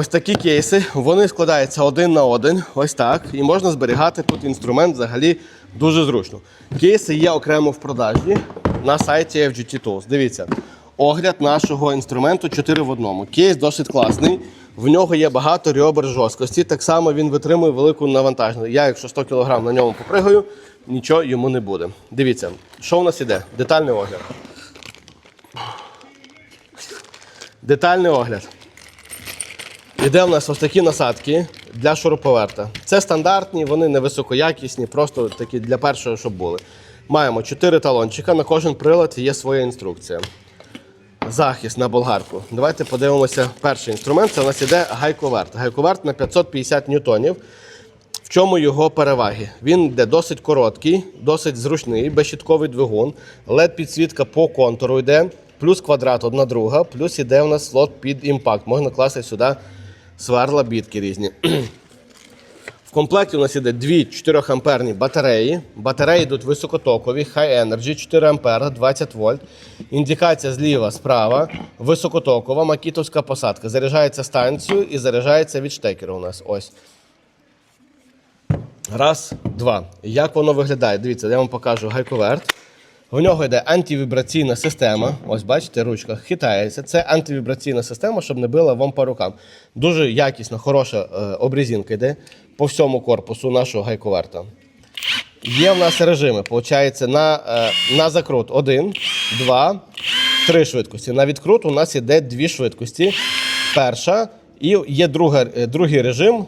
Ось такі кейси, вони складаються один на один, ось так. І можна зберігати тут інструмент взагалі дуже зручно. Кейси є окремо в продажі на сайті FGT Tools. Дивіться, огляд нашого інструменту 4 в одному. Кейс досить класний. В нього є багато ребер жорсткості. Так само він витримує велику навантаження. Я, якщо 100 кг на ньому попригаю, нічого йому не буде. Дивіться, що у нас іде? Детальний огляд. Детальний огляд. Іде в нас ось такі насадки для шуруповерта. Це стандартні, вони не високоякісні, просто такі для першого, щоб були. Маємо 4 талончика, на кожен прилад є своя інструкція. Захист на болгарку. Давайте подивимося перший інструмент. Це у нас іде гайковерт. Гайковерт на 550 ньютонів. В чому його переваги? Він йде досить короткий, досить зручний, безщітковий двигун, led підсвітка по контуру йде, плюс квадрат одна друга, плюс іде у нас слот під імпакт. Можна класти сюди сверла, бітки різні. В комплекті у нас іде дві 4 амперні батареї. Батареї йдуть високотокові, High Energy, 4 ампера, 20 вольт. Індикація зліва, справа, високотокова, макітовська посадка. Заряджається станцією і заряджається від штекера у нас. Ось. Раз, два. Як воно виглядає? Дивіться, я вам покажу гайковерт. В нього йде антивібраційна система. Ось бачите, ручка хитається. Це антивібраційна система, щоб не била вам по рукам. Дуже якісна, хороша е, обрізінка йде по всьому корпусу нашого гайковерта. Є в нас режими. Получається, на, е, на закрут один, два, три швидкості. На відкрут у нас іде дві швидкості. Перша, і є друга, е, другий режим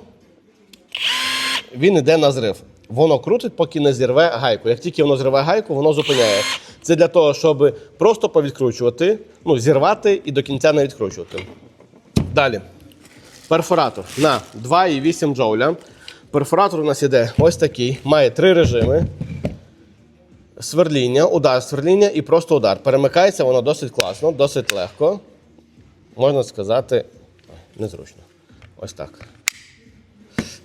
він йде на зрив. Воно крутить, поки не зірве гайку. Як тільки воно зірве гайку, воно зупиняє. Це для того, щоб просто повідкручувати, ну, зірвати і до кінця не відкручувати. Далі. Перфоратор на 2,8 джоуля. Перфоратор у нас іде ось такий, має три режими. Сверління, удар сверління і просто удар. Перемикається воно досить класно, досить легко. Можна сказати, незручно. Ось так.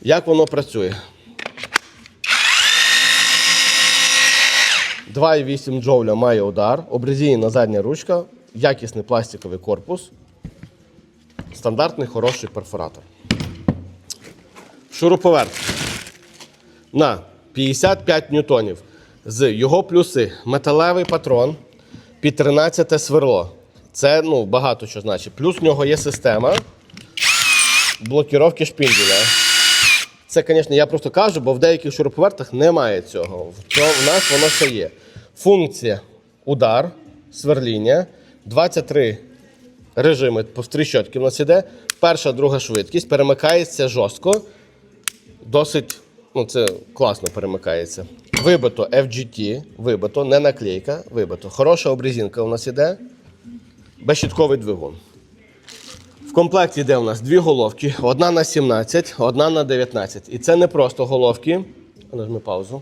Як воно працює? 2,8 джоуля має удар, обрезійна задня ручка, якісний пластиковий корпус, стандартний хороший перфоратор. Шуруповерт на 55 ньютонів. З його плюси металевий патрон під 13 сверло. Це ну, багато що значить. Плюс в нього є система блокіровки шпінделя. Це, звісно, я просто кажу, бо в деяких шуруповертах немає цього. В нас воно все є. Функція удар, сверління, 23 режими по щотки в нас іде. Перша, друга швидкість, перемикається жорстко. Досить, ну це класно перемикається. Вибито FGT, вибито, не наклейка, вибито. Хороша обрізінка у нас іде. Безщітковий двигун. Комплекті йде у нас дві головки: одна на 17, одна на 19. І це не просто головки. Нажми паузу.